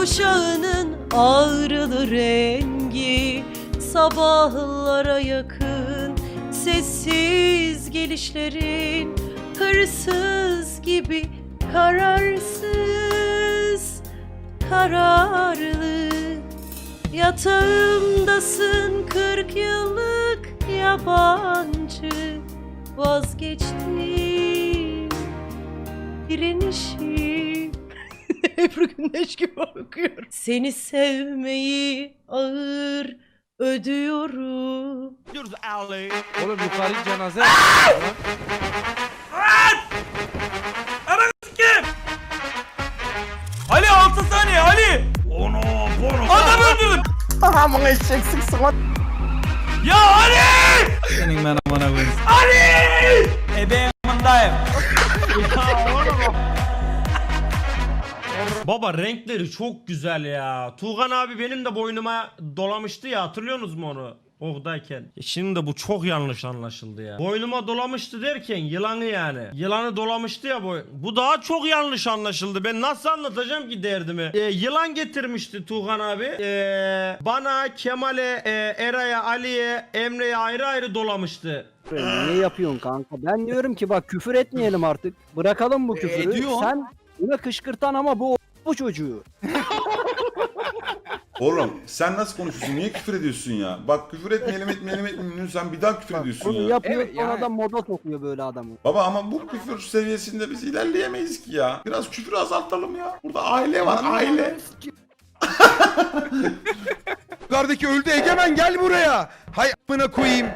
Gökkuşağının ağrılı rengi Sabahlara yakın Sessiz gelişlerin Hırsız gibi kararsız Kararlı. Yatağımdasın kırk yıllık yabancı Vazgeçtim direnişim Ebru Gündeş gibi okuyorum. Seni sevmeyi ağır ödüyorum. Oğlum yukarı cenaze. Ali 6 saniye Ali. Ono bono. Adam öldürdüm. Aman eşeksin salak. Ya Ali! Senin ben amına koyayım. Ali! Ebe amındayım. Baba renkleri çok güzel ya. Tuğhan abi benim de boynuma dolamıştı ya hatırlıyorsunuz mu onu? Oradayken. E Şimdi de bu çok yanlış anlaşıldı ya. Boynuma dolamıştı derken yılanı yani. Yılanı dolamıştı ya boy. Bu daha çok yanlış anlaşıldı. Ben nasıl anlatacağım ki derdimi? E, yılan getirmişti Tuğhan abi. E, bana, Kemal'e, e, Eray'a, Ali'ye, Emre'ye ayrı ayrı dolamıştı. Niye yapıyorsun kanka? Ben diyorum ki bak küfür etmeyelim artık. Bırakalım bu küfürü. ediyorsun. Sen buna kışkırtan ama bu bu çocuğu. Oğlum sen nasıl konuşuyorsun? Niye küfür ediyorsun ya? Bak küfür etmeyelim etmeyelim etmeyelim. Sen bir daha küfür ediyorsun Bunu ya. yapıyor Evet, sonra yani- da moda sokuyor böyle adamı. Baba ama bu küfür seviyesinde biz ilerleyemeyiz ki ya. Biraz küfürü azaltalım ya. Burada aile var aile. Yukarıdaki öldü Egemen gel buraya. Hay amına koyayım.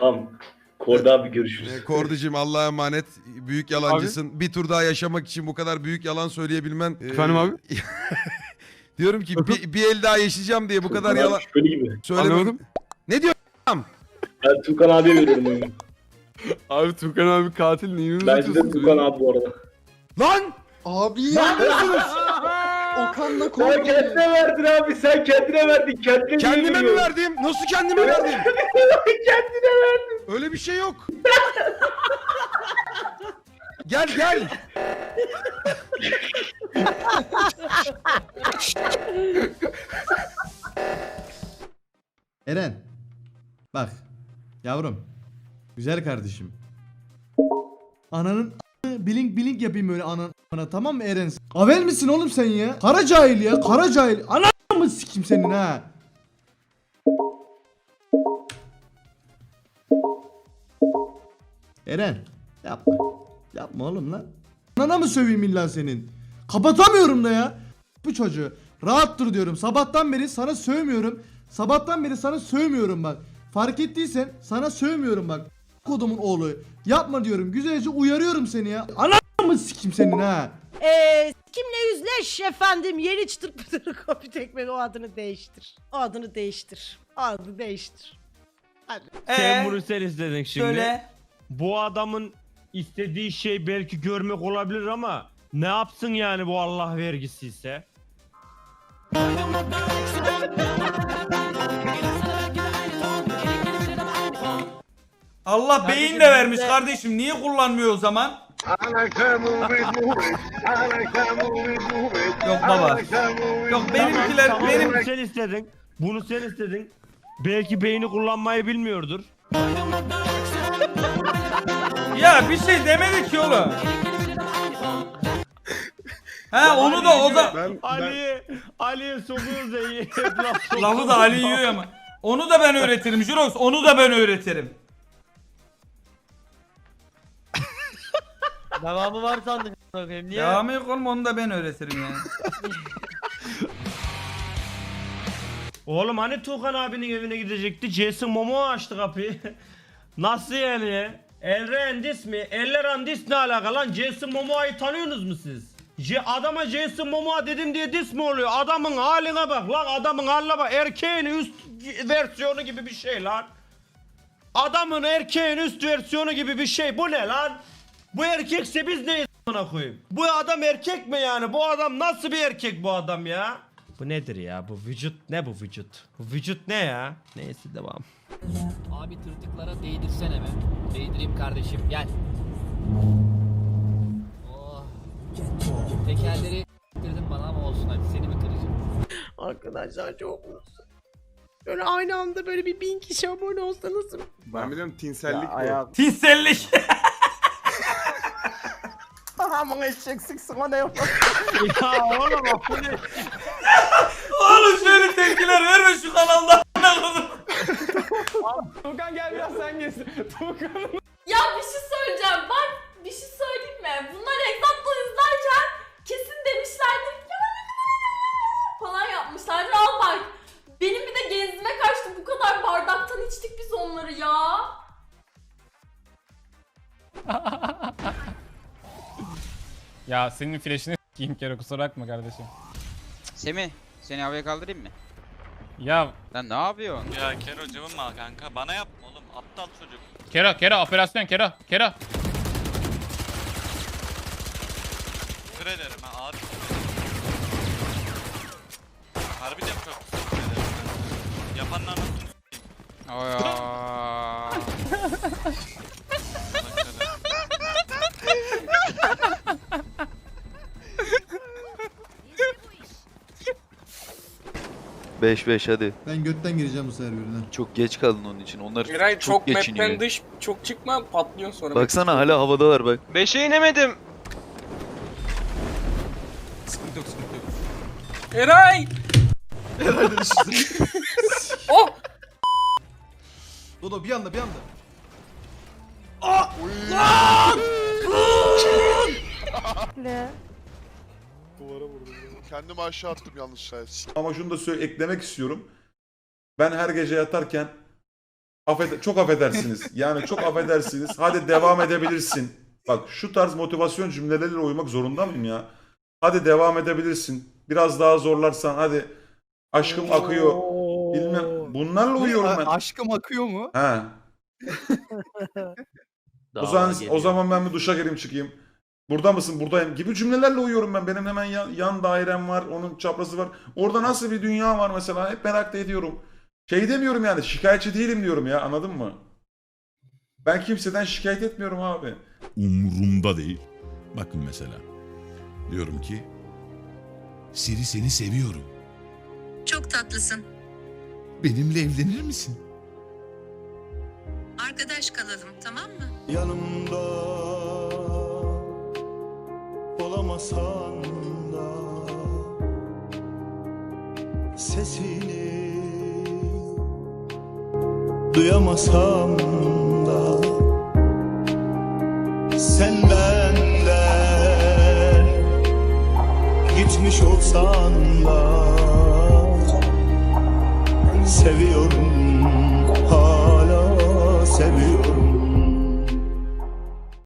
Tamam. Korda abi görüşürüz. Ee, Korducum Allah'a emanet. Büyük yalancısın. Bir tur daha yaşamak için bu kadar büyük yalan söyleyebilmen. e, Efendim abi? diyorum ki bir, bir el daha yaşayacağım diye bu kadar abi yalan Şüpheli gibi. söyleme. Anlamadım. Ne diyor? Ben Tukan abiye veriyorum oyunu. Abi Tukan abi katil niye Bence de Tukan abi bu arada. Lan! Abi yapıyorsunuz. Okan'la Sen korkuyor. kendine verdin abi. Sen kendine verdin. Kendine Kendime mi verdim? Nasıl kendime verdim? kendine verdin. Öyle bir şey yok. gel gel. Eren. Bak. Yavrum. Güzel kardeşim. Ananın a**ını blink blink yapayım böyle anan a**ına tamam mı Eren? Avel misin oğlum sen ya? Kara cahil ya. Kara cahil. Ananı mı sikim senin ha? Eren. Yapma. Yapma oğlum lan. Anana mı söveyim illa senin? Kapatamıyorum da ya. Bu çocuğu. Rahat dur diyorum. Sabahtan beri sana sövmüyorum. Sabahtan beri sana sövmüyorum bak. Fark ettiysen sana sövmüyorum bak. Kodumun oğlu. Yapma diyorum. Güzelce uyarıyorum seni ya. Ananı mı sikim senin ha? Ee, kimle yüzleş efendim? Yeni çıtır pıtır kopi tekme o adını değiştir. O adını değiştir. O adını değiştir. Hadi. Sen Ee, bunu sen istedin şimdi. Söyle. Bu adamın istediği şey belki görmek olabilir ama ne yapsın yani bu Allah vergisi ise? Allah beyin de vermiş kardeşim. Niye kullanmıyor o zaman? Yok baba. Yok benimkiler Tamam, benim bunu sen istedin. Bunu sen istedin. Belki beyni kullanmayı bilmiyordur. Ya bir şey demedi ki oğlum. He onu da o da Ben, ben, Ali, Ali'ye sokuyoruz da iyi. lafı da Ali yiyor ama. Onu da ben öğretirim Jurox. Onu da ben öğretirim. Devamı var sandım. Niye? Devamı yok oğlum onu da ben öğretirim yani. Oğlum hani Tuğkan abinin evine gidecekti. Jason Momoa açtı kapıyı. Nasıl yani? Elrendis mi? Ellerandis ne alaka lan? Jason Momoa'yı tanıyorsunuz mu siz? C adama Jason Momoa dedim diye dis mi oluyor? Adamın haline bak lan adamın haline bak. Erkeğin üst versiyonu gibi bir şey lan. Adamın erkeğin üst versiyonu gibi bir şey. Bu ne lan? Bu erkekse biz neyiz a**ına koyayım? Bu adam erkek mi yani? Bu adam nasıl bir erkek bu adam ya? Bu nedir ya? Bu vücut ne bu vücut? Bu vücut ne ya? Neyse devam. Abi tırtıklara değdirsene be. Değdireyim kardeşim gel. Oh. Tekerleri olsun hadi seni mi kıracağım? Arkadaşlar çok mutsuz. Böyle aynı anda böyle bir bin kişi abone olsa nasıl? Ben biliyorum tinsellik bu. Ayak. Tinsellik. Amına eşeksin sana ne ya oğlum o ne? Oğlum şöyle tepkiler verme şu kanalda. Tukan gel biraz sen geç. Tukan. Ya bir şey söyleyeceğim. Bak bir şey söyleyeyim mi? Bunlar Example izlerken kesin demişlerdir. "Ya ne kadar-" falan yapmışlardır. Al bak. Benim bir de genzime kaçtı. Bu kadar bardaktan içtik biz onları ya. Ya senin flash'ini s**eyim kere kusura bakma kardeşim. Semih seni havaya kaldırayım mı? Ya Lan ne yapıyorsun? Ya Kero cıvınma kanka bana yapma oğlum aptal çocuk. Kero Kero operasyon Kero Kero. Küfür ederim ha ağır Harbiden çok küfür ederim. Yapanın anasını Aa. Ben götten gireceğim bu sefer birine. Çok geç kaldın onun için. Onlar Eray çok geçiniyor. dış çok çıkma patlıyorsun sonra. Baksana hala havadalar bak. 5'e inemedim. Sıkıntı yok sıkıntı yok. Eray! oh! Dodo bir anda bir anda. Kendimi aşağı attım yanlışlıkla. Ama şunu da söyle eklemek istiyorum. Ben her gece yatarken affed çok affedersiniz. Yani çok affedersiniz. Hadi devam edebilirsin. Bak şu tarz motivasyon cümleleriyle uyumak zorunda mıyım ya? Hadi devam edebilirsin. Biraz daha zorlarsan hadi. Aşkım akıyor. Bilmem. Bunlarla uyuyorum ben. Aşkım akıyor mu? He. O zaman, o zaman ben bir duşa gireyim çıkayım. Burada mısın? Buradayım gibi cümlelerle uyuyorum ben. Benim hemen yan, yan dairem var. Onun çaprası var. Orada nasıl bir dünya var mesela? Hep merak da ediyorum. Şey demiyorum yani. Şikayetçi değilim diyorum ya. Anladın mı? Ben kimseden şikayet etmiyorum abi. Umurumda değil. Bakın mesela. Diyorum ki Siri seni seviyorum. Çok tatlısın. Benimle evlenir misin? Arkadaş kalalım tamam mı? Yanımda olmasan da Sesini duyamasam da Sen benden gitmiş olsan da Seviyorum hala seviyorum.